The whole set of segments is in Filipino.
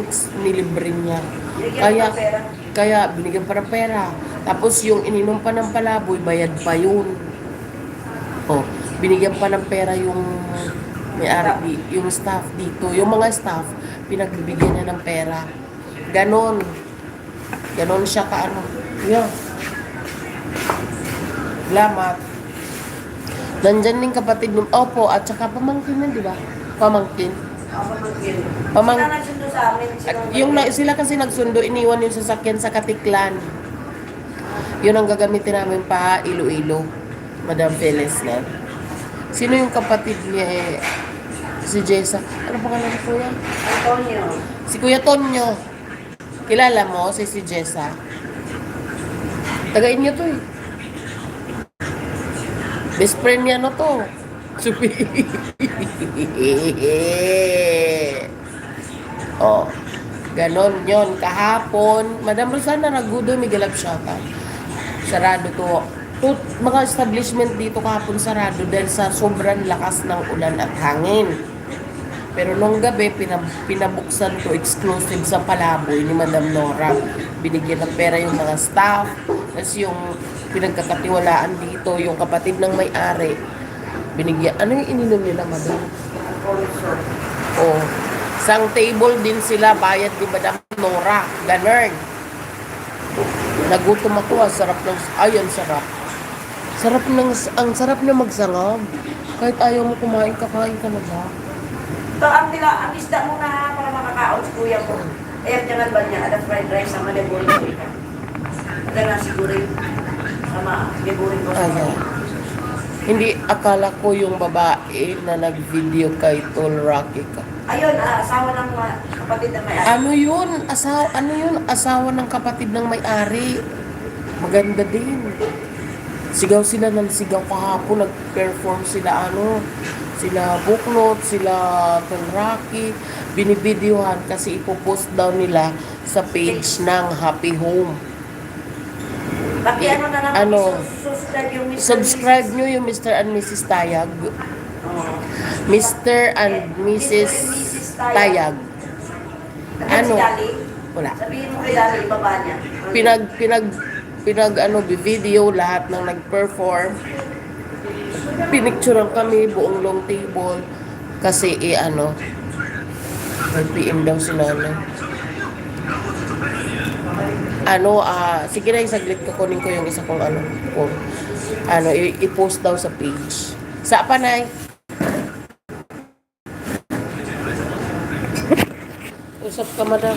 drinks, nilibre niya. Kaya, kaya binigyan pa ng pera. Tapos yung ininom pa ng palaboy, bayad pa yun. Oh, binigyan pa ng pera yung may-ari, yung staff dito. Yung mga staff, pinagbibigyan niya ng pera. Ganon. Ganon siya ka ano. Yeah. Salamat. Nandyan din kapatid ng, opo, at saka pamangkin nun, di ba? Pamangkin. Ako mag-gil. Sa amin. At yung na, sila kasi nagsundo, iniwan yung sasakyan sa Katiklan. Yun ang gagamitin namin pa Iloilo. Madam Feles na. Sino yung kapatid niya eh? Si Jessa. Ano pangalan ko yan? Antonio. Si Kuya Tonyo. Kilala mo si si Jessa? Tagain niyo to eh. Best friend niya no to. Supi. oh. Ganon yon Kahapon, Madam Rosana Ragudo, Miguelab Shota. Sarado to. to. Mga establishment dito kahapon sarado dahil sa sobrang lakas ng ulan at hangin. Pero nung gabi, pinab pinabuksan to exclusive sa palaboy ni Madam Nora. Binigyan ng pera yung mga staff. Tapos yung pinagkakatiwalaan dito, yung kapatid ng may-ari. Binigyan, ano yung ininom nila, Madam? Oh, sang table din sila, bayad ni Madam Nora. Ganun. Nagutom ako, ang sarap ng, ay, ang sarap. Sarap ng, ang sarap na magsangag. Kahit ayaw mo kumain, kakain ka na ba? Ito ang nila, ang isda mo na para makakaon si kuya ko. Ayan, jangan ba niya? Ada fried rice sama liburin ko ika. Ada nasi goreng sama liburin ko. Hindi akala ko yung babae na nag-video kay Tol Rocky ka. Ayun, ah, asawa ng kapatid na may Ano yun? Asawa, ano yun? Asawa ng kapatid ng may-ari. Maganda din. Sigaw sila ng sigaw kahapon. Nag-perform sila ano. Sila Buklot, sila Rocky. Binibidyohan kasi ipopost daw nila sa page ng Happy Home. Paki ano na naman, Ano? subscribe yung Mr. Subscribe nyo yung Mr. and Mrs. Tayag. Mr. and Mrs. Tayag. Ano? Wala. Sabihin mo kay Dali, ibaba niya. pinag pinag pinag ano video lahat ng nag-perform pinicturean kami buong long table kasi eh ano 5 PM daw si nanay ano ah sige na saglit ko kunin ko yung isa kong ano kung ano i-post daw sa page sa panay usap ka madam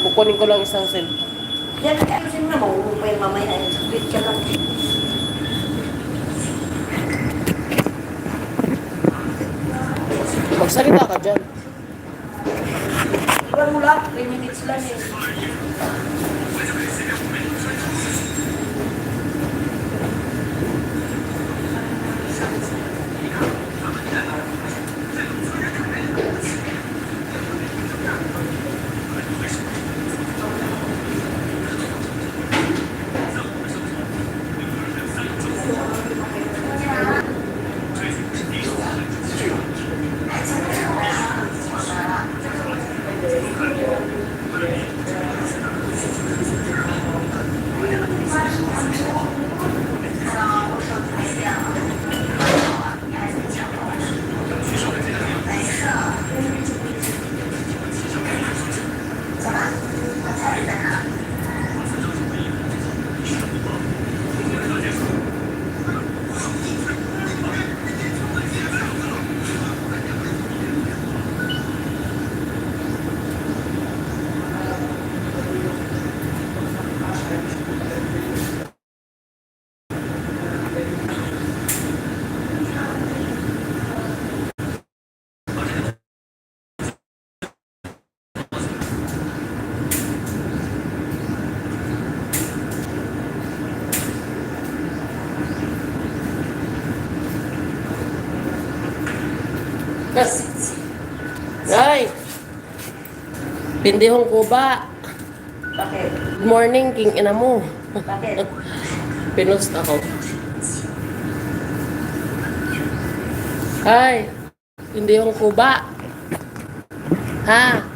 kukunin ko lang isang cellphone Yan, ayusin na, mauupo pa yung mamaya. Saglit ka lang. magsalita ka dyan Iwan mo lang, 3 minutes lang eh. Ay! Pindihong kuba. Bakit? Good morning, king ina mo. Bakit? Pinost ako. Ay! Pindihong kuba. Ha?